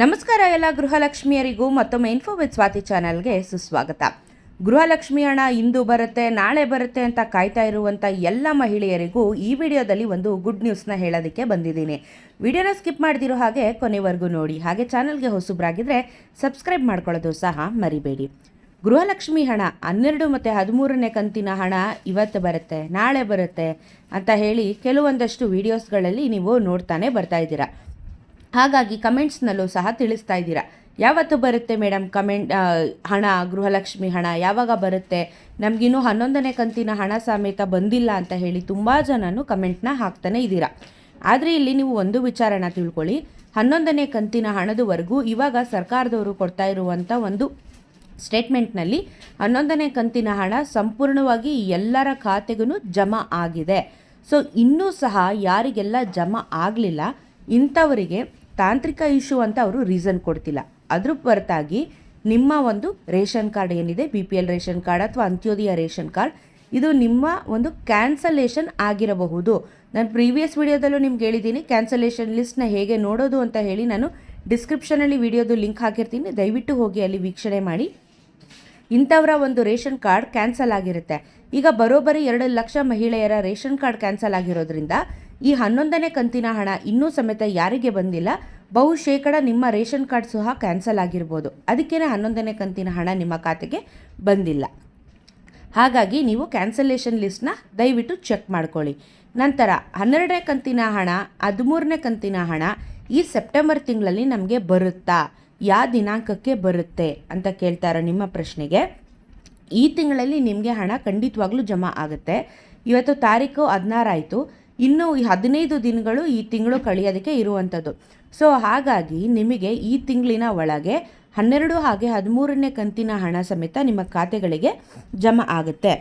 ನಮಸ್ಕಾರ ಎಲ್ಲ ಗೃಹಲಕ್ಷ್ಮಿಯರಿಗೂ ಮತ್ತೊಮ್ಮೆ ಇನ್ಫೋ ವಿತ್ ಸ್ವಾತಿ ಚಾನೆಲ್ಗೆ ಸುಸ್ವಾಗತ. ಗೃಹಲಕ್ಷ್ಮಿ ಹಣ ಇಂದು ಬರುತ್ತೆ, ನಾಳೆ ಬರುತ್ತೆ ಅಂತ ಕಾಯ್ತಾ ಇರುವಂಥ ಎಲ್ಲ ಮಹಿಳೆಯರಿಗೂ ಈ ವಿಡಿಯೋದಲ್ಲಿ ಒಂದು ಗುಡ್ ನ್ಯೂಸ್ನ ಹೇಳೋದಕ್ಕೆ ಬಂದಿದ್ದೀನಿ. ವಿಡಿಯೋನ ಸ್ಕಿಪ್ ಮಾಡಿದಿರೋ ಹಾಗೆ ಕೊನೆವರೆಗೂ ನೋಡಿ. ಹಾಗೆ ಚಾನಲ್ಗೆ ಹೊಸಬ್ರಾಗಿದ್ದರೆ ಸಬ್ಸ್ಕ್ರೈಬ್ ಮಾಡ್ಕೊಳ್ಳೋದು ಸಹ ಮರಿಬೇಡಿ. ಗೃಹಲಕ್ಷ್ಮಿ ಹಣ ಹನ್ನೆರಡು ಮತ್ತು ಹದಿಮೂರನೇ ಕಂತಿನ ಹಣ ಇವತ್ತು ಬರುತ್ತೆ, ನಾಳೆ ಬರುತ್ತೆ ಅಂತ ಹೇಳಿ ಕೆಲವೊಂದಷ್ಟು ವಿಡಿಯೋಸ್ಗಳಲ್ಲಿ ನೀವು ನೋಡ್ತಾನೆ ಬರ್ತಾ ಇದ್ದೀರಾ. ಹಾಗಾಗಿ ಕಮೆಂಟ್ಸ್ನಲ್ಲೂ ಸಹ ತಿಳಿಸ್ತಾ ಇದ್ದೀರಾ. ಯಾವತ್ತು ಬರುತ್ತೆ ಮೇಡಮ್ ಕಮೆಂಟ್ ಹಣ, ಗೃಹಲಕ್ಷ್ಮಿ ಹಣ, ಯಾವಾಗ ಬರುತ್ತೆ? ನಮಗಿನ್ನೂ ಹನ್ನೊಂದನೇ ಕಂತಿನ ಹಣ ಸಮೇತ ಬಂದಿಲ್ಲ ಅಂತ ಹೇಳಿ ತುಂಬ ಜನನು ಕಮೆಂಟ್ನ ಹಾಕ್ತಾನೆ ಇದ್ದೀರಾ. ಆದರೆ ಇಲ್ಲಿ ನೀವು ಒಂದು ವಿಚಾರನ ತಿಳ್ಕೊಳ್ಳಿ. ಹನ್ನೊಂದನೇ ಕಂತಿನ ಹಣದವರೆಗೂ ಇವಾಗ ಸರ್ಕಾರದವರು ಕೊಡ್ತಾ ಇರುವಂಥ ಒಂದು ಸ್ಟೇಟ್ಮೆಂಟ್ನಲ್ಲಿ ಹನ್ನೊಂದನೇ ಕಂತಿನ ಹಣ ಸಂಪೂರ್ಣವಾಗಿ ಎಲ್ಲರ ಖಾತೆಗೂ ಜಮಾ ಆಗಿದೆ. ಸೊ, ಇನ್ನೂ ಸಹ ಯಾರಿಗೆಲ್ಲ ಜಮಾ ಆಗಲಿಲ್ಲ, ಇಂಥವರಿಗೆ ತಾಂತ್ರಿಕ ಇಶ್ಯೂ ಅಂತ ಅವರು ರೀಸನ್ ಕೊಡ್ತಿಲ್ಲ. ಅದ್ರ ಹೊರತಾಗಿ ನಿಮ್ಮ ಒಂದು ರೇಷನ್ ಕಾರ್ಡ್ ಏನಿದೆ, B P L ration card ಅಥವಾ ಅಂತ್ಯೋದಯ ರೇಷನ್ ಕಾರ್ಡ್, ಇದು ನಿಮ್ಮ ಒಂದು ಕ್ಯಾನ್ಸಲೇಷನ್ ಆಗಿರಬಹುದು. ನಾನು ಪ್ರೀವಿಯಸ್ ವಿಡಿಯೋದಲ್ಲೂ ನಿಮ್ಗೆ ಹೇಳಿದ್ದೀನಿ, ಕ್ಯಾನ್ಸಲೇಷನ್ ಲಿಸ್ಟ್ನ ಹೇಗೆ ನೋಡೋದು ಅಂತ ಹೇಳಿ ನಾನು ಡಿಸ್ಕ್ರಿಪ್ಷನಲ್ಲಿ ವಿಡಿಯೋದು ಲಿಂಕ್ ಹಾಕಿರ್ತೀನಿ. ದಯವಿಟ್ಟು ಹೋಗಿ ಅಲ್ಲಿ ವೀಕ್ಷಣೆ ಮಾಡಿ. ಇಂಥವರ ಒಂದು ರೇಷನ್ ಕಾರ್ಡ್ ಕ್ಯಾನ್ಸಲ್ ಆಗಿರುತ್ತೆ. ಈಗ ಬರೋಬ್ಬರಿ ಎರಡು ಲಕ್ಷ ಮಹಿಳೆಯರ ರೇಷನ್ ಕಾರ್ಡ್ ಕ್ಯಾನ್ಸಲ್ ಆಗಿರೋದ್ರಿಂದ ಈ ಹನ್ನೊಂದನೇ ಕಂತಿನ ಹಣ ಇನ್ನೂ ಸಮೇತ ಯಾರಿಗೆ ಬಂದಿಲ್ಲ? ಬಹು ಶೇಕಡ ನಿಮ್ಮ ರೇಷನ್ ಕಾರ್ಡ್ ಸಹ ಕ್ಯಾನ್ಸಲ್ ಆಗಿರ್ಬೋದು. ಅದಕ್ಕೇ ಹನ್ನೊಂದನೇ ಕಂತಿನ ಹಣ ನಿಮ್ಮ ಖಾತೆಗೆ ಬಂದಿಲ್ಲ. ಹಾಗಾಗಿ ನೀವು ಕ್ಯಾನ್ಸಲೇಷನ್ ಲಿಸ್ಟ್ನ ದಯವಿಟ್ಟು ಚೆಕ್ ಮಾಡ್ಕೊಳ್ಳಿ. ನಂತರ ಹನ್ನೆರಡನೇ ಕಂತಿನ ಹಣ, ಹದಿಮೂರನೇ ಕಂತಿನ ಹಣ ಈ ಸೆಪ್ಟೆಂಬರ್ ತಿಂಗಳಲ್ಲಿ ನಮಗೆ ಬರುತ್ತಾ? ಯಾವ ದಿನಾಂಕಕ್ಕೆ ಬರುತ್ತೆ? ಅಂತ ಕೇಳ್ತಾರೆ ನಿಮ್ಮ ಪ್ರಶ್ನೆಗೆ, ಈ ತಿಂಗಳಲ್ಲಿ ನಿಮಗೆ ಹಣ ಖಂಡಿತವಾಗ್ಲೂ ಜಮಾ ಆಗುತ್ತೆ. ಇವತ್ತು ತಾರೀಕು ಹದಿನಾರು ಆಯಿತು. ಇನ್ನು ಈ ಹದಿನೈದು ದಿನಗಳು ಈ ತಿಂಗಳು ಕಳೆಯೋದಕ್ಕೆ ಇರುವಂಥದ್ದು. ಸೊ, ಹಾಗಾಗಿ ನಿಮಗೆ ಈ ತಿಂಗಳಿನ ಒಳಗೆ ಹನ್ನೆರಡು ಹಾಗೆ ಹದಿಮೂರನೇ ಕಂತಿನ ಹಣ ಸಮೇತ ನಿಮ್ಮ ಖಾತೆಗಳಿಗೆ ಜಮಾ ಆಗುತ್ತೆ.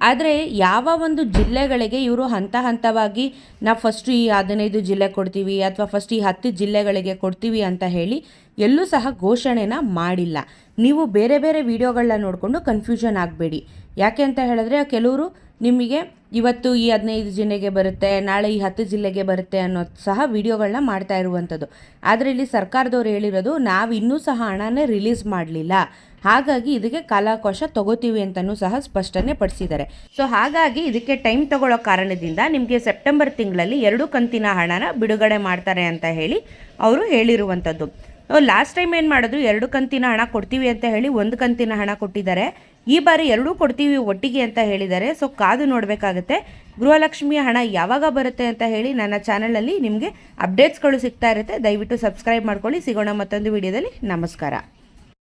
ಆದರೆ ಯಾವ ಒಂದು ಜಿಲ್ಲೆಗಳಿಗೆ ಇವರು ಹಂತ ಹಂತವಾಗಿ ನಾವು ಫಸ್ಟ್ ಈ ಹದಿನೈದು ಜಿಲ್ಲೆ ಕೊಡ್ತೀವಿ ಅಥವಾ ಫಸ್ಟ್ ಈ ಹತ್ತು ಜಿಲ್ಲೆಗಳಿಗೆ ಕೊಡ್ತೀವಿ ಅಂತ ಹೇಳಿ ಎಲ್ಲೂ ಸಹ ಘೋಷಣೆನ ಮಾಡಿಲ್ಲ. ನೀವು ಬೇರೆ ಬೇರೆ ವಿಡಿಯೋಗಳನ್ನ ನೋಡಿಕೊಂಡು ಕನ್ಫ್ಯೂಷನ್ ಆಗಬೇಡಿ. ಯಾಕೆ ಅಂತ ಹೇಳಿದ್ರೆ ಕೆಲವರು ನಿಮಗೆ ಇವತ್ತು ಈ ಹದಿನೈದು ಜಿಲ್ಲೆಗೆ ಬರುತ್ತೆ, ನಾಳೆ ಈ ಹತ್ತು ಜಿಲ್ಲೆಗೆ ಬರುತ್ತೆ ಅನ್ನೋದು ಸಹ ವಿಡಿಯೋಗಳನ್ನ ಮಾಡ್ತಾ ಇರುವಂಥದ್ದು. ಆದರೆ ಇಲ್ಲಿ ಸರ್ಕಾರದವ್ರು ಹೇಳಿರೋದು ನಾವು ಇನ್ನೂ ಸಹ ಹಣನೇ ರಿಲೀಸ್ ಮಾಡಲಿಲ್ಲ. ಹಾಗಾಗಿ ಇದಕ್ಕೆ ಕಾಲಾವಕಾಶ ತಗೋತೀವಿ ಅಂತಲೂ ಸಹ ಸ್ಪಷ್ಟನೆ ಪಡಿಸಿದ್ದಾರೆ. ಸೊ ಹಾಗಾಗಿ ಇದಕ್ಕೆ ಟೈಮ್ ತಗೊಳ್ಳೋ ಕಾರಣದಿಂದ ನಿಮಗೆ ಸೆಪ್ಟೆಂಬರ್ ತಿಂಗಳಲ್ಲಿ ಎರಡು ಕಂತಿನ ಹಣನ ಬಿಡುಗಡೆ ಮಾಡ್ತಾರೆ ಅಂತ ಹೇಳಿ ಅವರು ಹೇಳಿರುವಂಥದ್ದು. ಲಾಸ್ಟ್ ಟೈಮ್ ಏನು ಮಾಡಿದ್ರು? ಎರಡು ಕಂತಿನ ಹಣ ಕೊಡ್ತೀವಿ ಅಂತ ಹೇಳಿ ಒಂದು ಕಂತಿನ ಹಣ ಕೊಟ್ಟಿದ್ದಾರೆ. ಈ ಬಾರಿ ಎರಡೂ ಕೊಡ್ತೀವಿ ಒಟ್ಟಿಗೆ ಅಂತ ಹೇಳಿದ್ದಾರೆ. ಸೊ ಕಾದು ನೋಡಬೇಕಾಗತ್ತೆ. ಗೃಹಲಕ್ಷ್ಮಿಯ ಹಣ ಯಾವಾಗ ಬರುತ್ತೆ ಅಂತ ಹೇಳಿ ನನ್ನ ಚಾನಲಲ್ಲಿ ನಿಮಗೆ ಅಪ್ಡೇಟ್ಸ್ಗಳು ಸಿಗ್ತಾ ಇರುತ್ತೆ. ದಯವಿಟ್ಟು ಸಬ್ಸ್ಕ್ರೈಬ್ ಮಾಡ್ಕೊಳ್ಳಿ. ಸಿಗೋಣ ಮತ್ತೊಂದು ವಿಡಿಯೋದಲ್ಲಿ ನಮಸ್ಕಾರ.